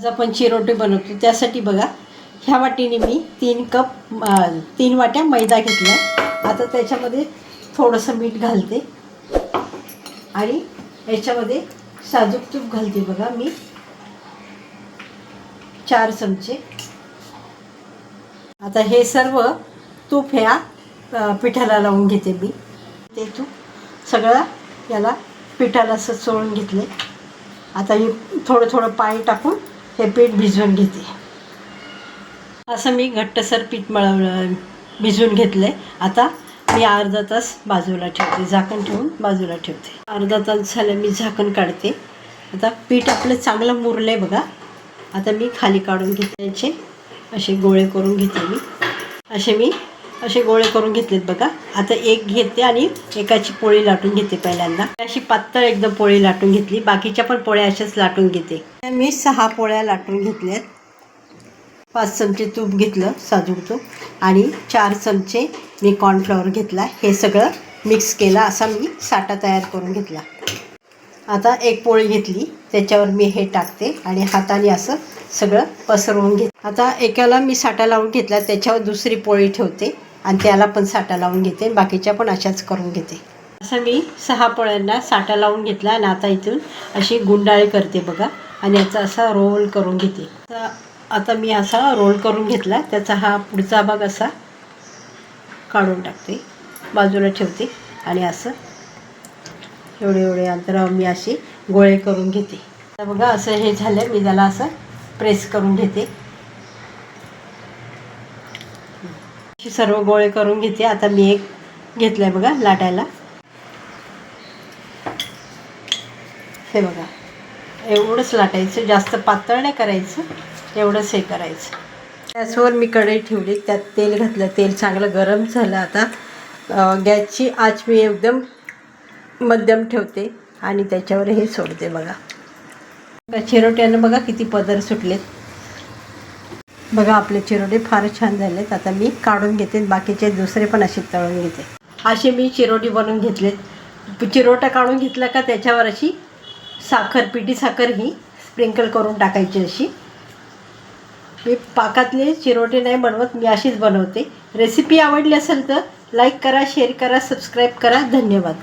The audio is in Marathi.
आज आपण चिरोटे बनवतो त्यासाठी बघा ह्या वाटीने मी तीन कप तीन वाट्या मैदा घेतला आता त्याच्यामध्ये थोडंसं मीठ घालते. आणि याच्यामध्ये साजूक तूप घालते बघा मी. चार चमचे. आता हे सर्व तूप ह्या पिठाला लावून घेते मी. ते तूप सगळं याला पिठाला असं चोळून घेतले आता हे थोडं थोडं पाणी टाकून हे पीठ भिजवून घेते. असं मी घट्टसर पीठ मळवलं भिजवून घेतलं आहे आता मी अर्धा तास बाजूला ठेवते. झाकण ठेवून बाजूला ठेवते. अर्धा तास झालं मी झाकण काढते. आता पीठ आपलं चांगलं मुरलं आहे बघा. आता मी खाली काढून घेते याचे असे गोळे करून घेते मी. असे मी असे गोळे करून घेतलेत बघा. आता एक घेते आणि एकाची पोळी लाटून घेते पहिल्यांदा. अशी पातळ एकदम पोळी लाटून घेतली. बाकीच्या पण पोळ्या अशाच लाटून घेते. मी सहा पोळ्या लाटून घेतल्यात. पाच चमचे तूप घेतलं साजूक तूप. आणि चार चमचे मी कॉर्नफ्लॉवर घेतला. हे सगळं मिक्स केला. असा मी साठा तयार करून घेतला. आता एक पोळी घेतली. त्याच्यावर मी हे टाकते आणि हाताने असं सगळं पसरवून घेत. आता एकाला मी साठा लावून घेतला. त्याच्यावर दुसरी पोळी ठेवते. आणि त्याला पण साठा लावून घेते बाकीच्या पण अशाच करून घेते. असं मी सहा पोळ्यांना साठा लावून घेतला आणि आता इथून अशी गुंडाळी करते बघा. आणि याचा असा रोल करून घेते. आता- आता मी असा रोल करून घेतला. त्याचा हा पुढचा भाग असा काढून टाकते. बाजूला ठेवते. आणि असं एवढे एवढे अंतरावर मी असे गोळे करून घेते. बघा असं हे झालं. मी त्याला असं प्रेस करून घेते. असे सर्व गोळे करून घेते. आता मी एक घेतलं आहे बघा लाटायला. हे बघा. एवढंच लाटायचं जास्त पातळ नाही करायचं एवढंच हे करायचं. गॅसवर मी कढई ठेवली त्यात तेल घातलं. तेल चांगलं गरम झालं आता. गॅसची आच मी एकदम मध्यम ठेवते आणि त्याच्यावर हे सोडते बघा, चिरोट्यानं बघा किती पदर सुटलेत. बघा आपले चिरोटे फार छान झालेत. आता मी काढून घेते बाकीचे दुसरे पण असे तळून घेते. असे मी चिरोटी बनवून घेतलेत. चिरोटा काढून घेतला का त्याच्यावर अशी साखर पिठी साखर ही स्प्रिंकल करून टाकायची अशी. मी पाकातले चिरोटे नाही बनवत मी अशीच बनवते. रेसिपी आवडली असेल तर लाईक करा शेअर करा सबस्क्राईब करा. धन्यवाद.